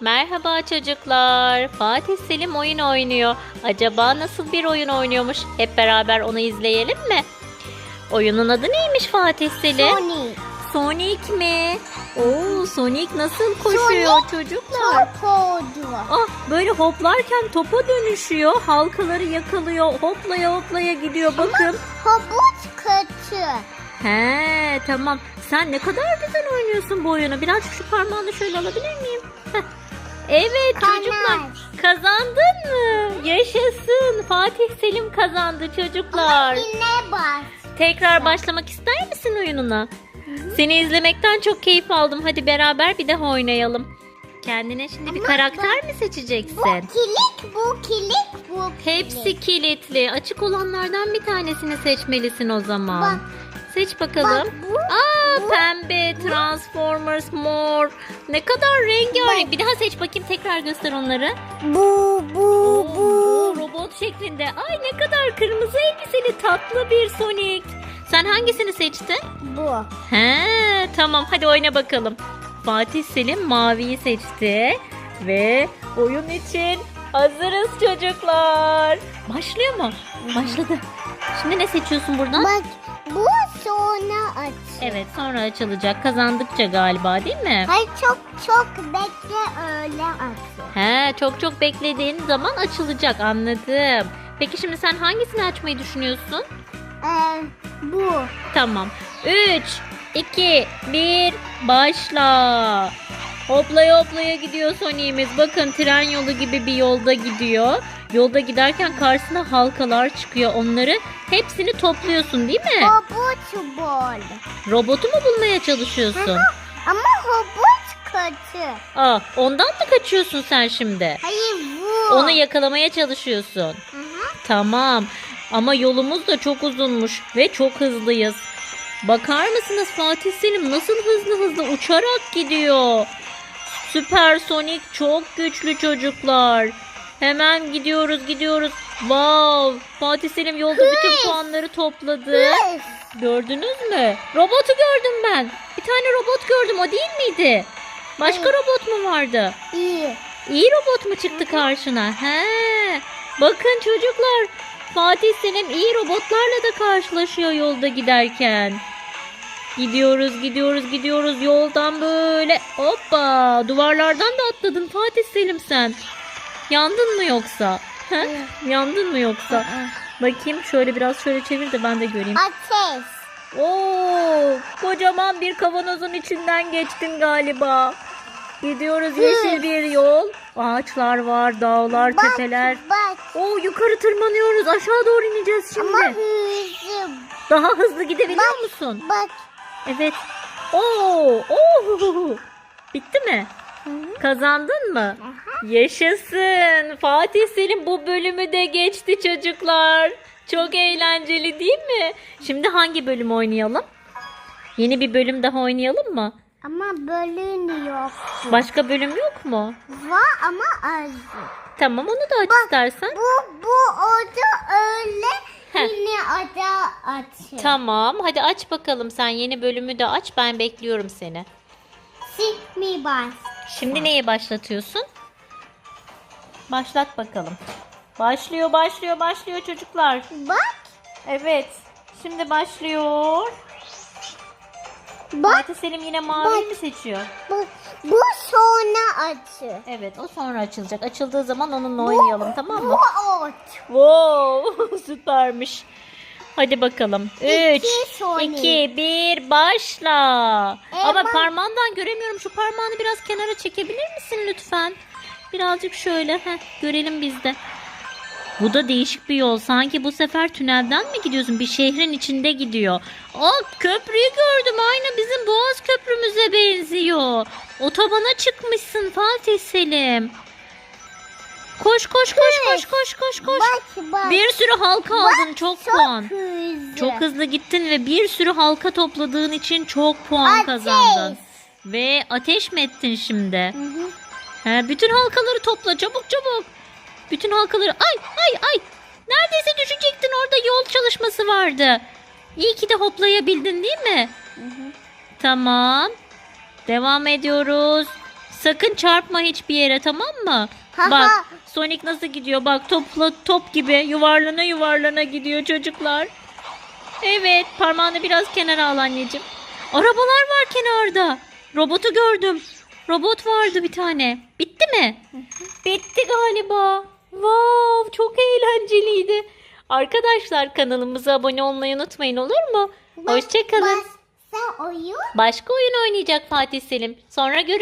Merhaba çocuklar. Fatih Selim oyun oynuyor. Acaba nasıl bir oyun oynuyormuş? Hep beraber onu izleyelim mi? Oyunun adı neymiş Fatih Selim? Sonic. Sonic mi? Oo, Sonic nasıl koşuyor çocuklar? Top oldu. Ah böyle hoplarken topa dönüşüyor. Halkaları yakalıyor. Hoplaya hoplaya gidiyor bakın. Havuç kötü. He tamam. Sen ne kadar güzel oynuyorsun bu oyunu. Birazcık şu parmağını şöyle alabilir miyim? Heh. Evet çocuklar kazandın mı? Yaşasın. Fatih Selim kazandı çocuklar. Yine bas. Tekrar başlamak ister misin oyununa? Seni izlemekten çok keyif aldım. Hadi beraber bir daha oynayalım. Kendine şimdi bir Ama karakter mi Bu seçeceksin? kilik, bu kilik, bu kilik. Hepsi kilitli. Açık olanlardan bir tanesini seçmelisin o zaman. Bak. Seç bakalım. Bak bu, Aa pembe, Transformers, mor. Ne kadar rengarenk. Bir daha seç bakayım tekrar göster onları. bu, bu, Oo, bu. robot şeklinde. Ay ne kadar kırmızı elbiseli tatlı bir Sonic. Sen hangisini seçtin? Bu. He tamam hadi oyna bakalım. Fatih Selim maviyi seçti. Ve oyun için hazırız çocuklar. Başlıyor mu? Başladı. Şimdi ne seçiyorsun buradan? Bak sonra aç. Evet sonra açılacak. Kazandıkça galiba değil mi? Hayır çok çok bekle öyle aç. He çok çok beklediğin zaman açılacak anladım. Peki şimdi sen hangisini açmayı düşünüyorsun? Ee, bu. Tamam. 3, 2, 1 başla. Hoplaya hoplaya gidiyor Sony'imiz. Bakın tren yolu gibi bir yolda gidiyor. Yolda giderken karşısına halkalar çıkıyor. Onları hepsini topluyorsun değil mi? Havuç bol. Robotu mu bulmaya çalışıyorsun? Ama havuç kötü. Aa, ondan mı kaçıyorsun sen şimdi? Hayır bu. Onu yakalamaya çalışıyorsun. Hı. Tamam. Ama yolumuz da çok uzunmuş ve çok hızlıyız. Bakar mısınız Fatih Selim nasıl hızlı hızlı uçarak gidiyor. Süpersonik çok güçlü çocuklar. Hemen gidiyoruz gidiyoruz. Wow! Fatih Selim yolda bütün puanları topladı. Gördünüz mü? Robotu gördüm ben. Bir tane robot gördüm o değil miydi? Başka robot mu vardı? İyi. İyi robot mu çıktı karşına? He. Bakın çocuklar. Fatih Selim iyi robotlarla da karşılaşıyor yolda giderken. Gidiyoruz, gidiyoruz, gidiyoruz. Yoldan böyle hoppa duvarlardan da atladın Fatih Selim sen. Yandın mı yoksa? He? Yandın mı yoksa? Bakayım şöyle biraz şöyle çevir de ben de göreyim. Ateş. Oo, kocaman bir kavanozun içinden geçtin galiba. Gidiyoruz yeşil bir yol. Ağaçlar var, dağlar, Bak, tepeler. Bak. Oo, yukarı tırmanıyoruz. Aşağı doğru ineceğiz şimdi. Ama hızlı. Daha hızlı gidebiliyor Bak. musun? Bak. Evet. Oo, oo. Bitti mi? Kazandın mı? Yaşasın. Fatih Selim bu bölümü de geçti çocuklar. Çok eğlenceli değil mi? Şimdi hangi bölüm oynayalım? Yeni bir bölüm daha oynayalım mı? Ama bölüm yok. Başka bölüm yok mu? Var ama az. Tamam onu da aç istersen. Bu bu orada öyle Heh. yine ada aç. Tamam hadi aç bakalım sen yeni bölümü de aç ben bekliyorum seni. Sikmi bas. Şimdi neye başlatıyorsun? Başlat bakalım. Başlıyor başlıyor başlıyor çocuklar. Bak. Evet. Şimdi başlıyor. Bak. Fatih Selim yine mavi Bak. mi seçiyor? Bak. Bu sonra açı. Evet o sonra açılacak. Açıldığı zaman onunla oynayalım tamam mı? Bu ot. Wow süpermiş. Hadi bakalım. 3, İki Sonic. 2, 1 başla. E, Ama parmağından göremiyorum. Şu parmağını biraz kenara çekebilir misin lütfen? Birazcık şöyle. Heh, görelim biz de. Bu da değişik bir yol. Sanki bu sefer tünelden mi gidiyorsun? Bir şehrin içinde gidiyor. Aa köprüyü gördüm. Aynı bizim Boğaz Köprümüze benziyor. Otobana çıkmışsın Fatih Selim. Koş koş koş koş koş koş koş. Bak bak. Bir sürü halka aldın çok puan. hızlı. Çok hızlı gittin ve bir sürü halka topladığın için çok puan Ateş. kazandın. Ve ateş mi ettin şimdi? Hı hı. He, bütün halkaları topla çabuk çabuk. Bütün halkaları ay ay ay. Neredeyse düşecektin orada yol çalışması vardı. İyi ki de hoplayabildin değil mi? Tamam. Devam ediyoruz. Sakın çarpma hiçbir yere tamam mı? Ha Bak ha. Sonic nasıl gidiyor? Bak topla top gibi yuvarlana yuvarlana gidiyor çocuklar. Evet parmağını biraz kenara al anneciğim. Arabalar var kenarda. Robotu gördüm. Robot vardı bir tane. Bitti mi? Bitti galiba. Wow çok eğlenceliydi. Arkadaşlar kanalımıza abone olmayı unutmayın olur mu? Hoşçakalın. Başka oyun oynayacak Fatih Selim. Sonra görüşürüz.